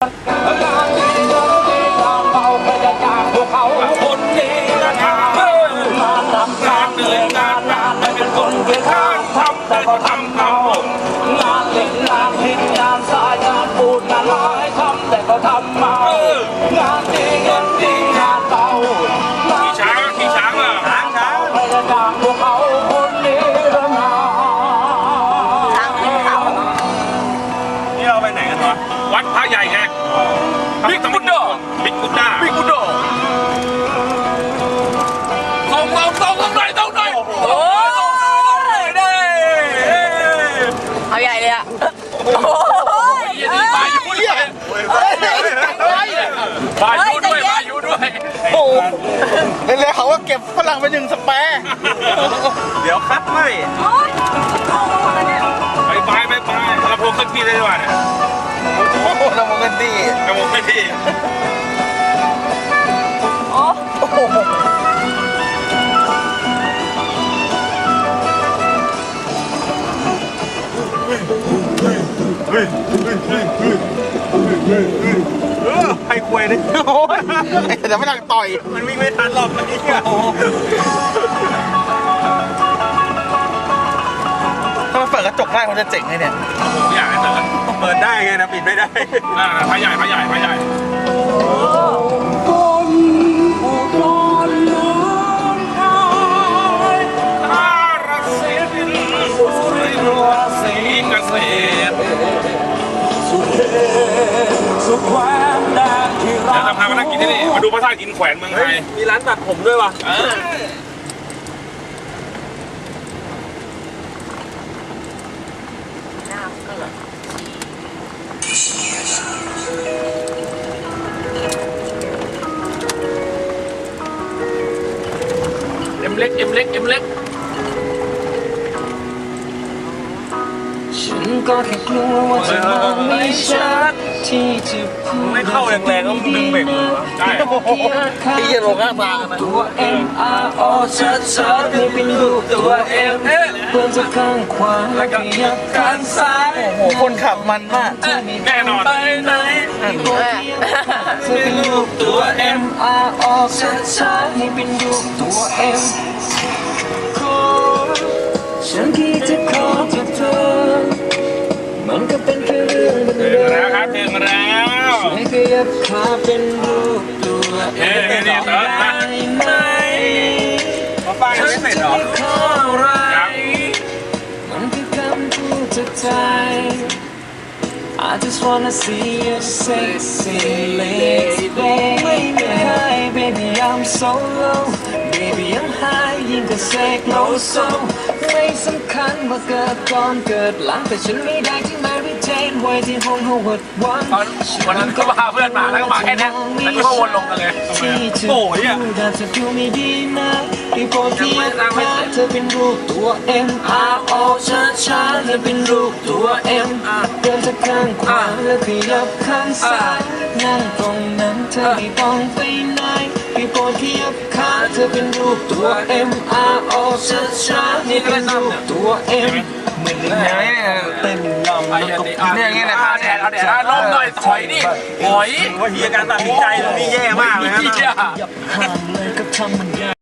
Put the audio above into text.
ทำงานเหนื่อยงานงานไม่เป็นคนเกียจข้า วะวัดพระใหญ่ไงบิ๊กบุดโดบิ๊กบุดดาบิ๊กบุดโดส่งส่งส่งส่งหน่อยส่งหน่อยโอ้ยได้เอาใหญ่เลยอะยี่สิบมาอยู่ด้วยมาอยู่ด้วยมาอยู่ด้วยโอ้เลยเขาว่าเก็บฝรั่งไปหนึ่งสแปร์เดี๋ยวคัดไม่ไปไปไปไปลำโพงขึ้นที่ได้ด้วย เนี่ยโอ้โหเราโมกันดีลำโพงขึ้นที่ให้ควยดิโอ้ยเดี๋ยวฝรั่งต่อย มันวิ่งไม่ทันหรอกไอ้เหี้ย เปิดกระจกได้มันจะเจ๋งเลยเนี่ยผมอยากให้เจอเปิดได้ไงนะปิดไม่ได้อ่าพระใหญ่พระใหญ่พระใหญ่คนอุดรเมืองไทยนารสิงห์สุรินทร์ศรีเกษตรสุเทพสุขแควนแดนที่เดี๋รัยวจะพามานั่งกินที่นี่ มาดูพระธาตุอินแขวนเมืองไทย มีร้านตัดผมด้วยว่ะ เออเอ็มเล็กเอ็มเล็กเอ็มเล็กฉันก็แค่กลัวว่าจะมองไม่ชัดที่จะพูดไม่เข้าแรงๆก็ดึงเบรก มือวะได้ไอ้เหี้ยลงข้างทางกันนะตัว M R O ชัดชัดนี่เป็นรูปตัว M เพื่อนจะข้างขวาและก็ยับข้างซ้ายโอ้โหคนขับมันมากแน่นอนไปไหนที่บอกเธอเป็นรูปตัว M R O ชัดชัดนี่เป็นรูปตัว M ข ให้ขยับขาเป็นรูปตัวเอ้ยนี่นี่เติร์ดนะได้ไหมมาป้ายังไม่เสร็จหรอฉันจะไม่ขออะไรยังมันคือคำพูดจากใจ I just wanna see you sexy lady ไม่มี high baby I'm so lonely. ยิ่งกว่าเสกโลโซไม่สำคัญว่าเกิดก่อนเกิดหลังแต่ฉันไม่ได้ที่ Mary Jane ไว้ที่ห้อง Howard วันตอนวันนั้นก็พาเพื่อนมาแล้วก็มาแค่เนี้ยแล้วก็วนลงกันเลยที่เธอโอ้ยอะพูดอาจจะดูไม่ดีนะที่โปรดที่พาเธอเป็นรูปตัว M R O ช้าช้าๆเธอเป็นรูปตัว M เดินจากข้างขวาแล้วขยับข้างซ้ายนั่งตรงนั้นเธอไม่ต้องไปไหนที่โปรดขยับขาเธอเป็นรูปตัว M R O ชัดชัดนี่เป็นรูปตัว M เหมือนในหนังเต้นรำแล้วก็เนี่ยอย่างเงี้ยนะแดดเอาแดดลมหน่อยถอยนี่ถอยว่าเฮียการตัดสินใจตรงนี้แย่มากเลยครับ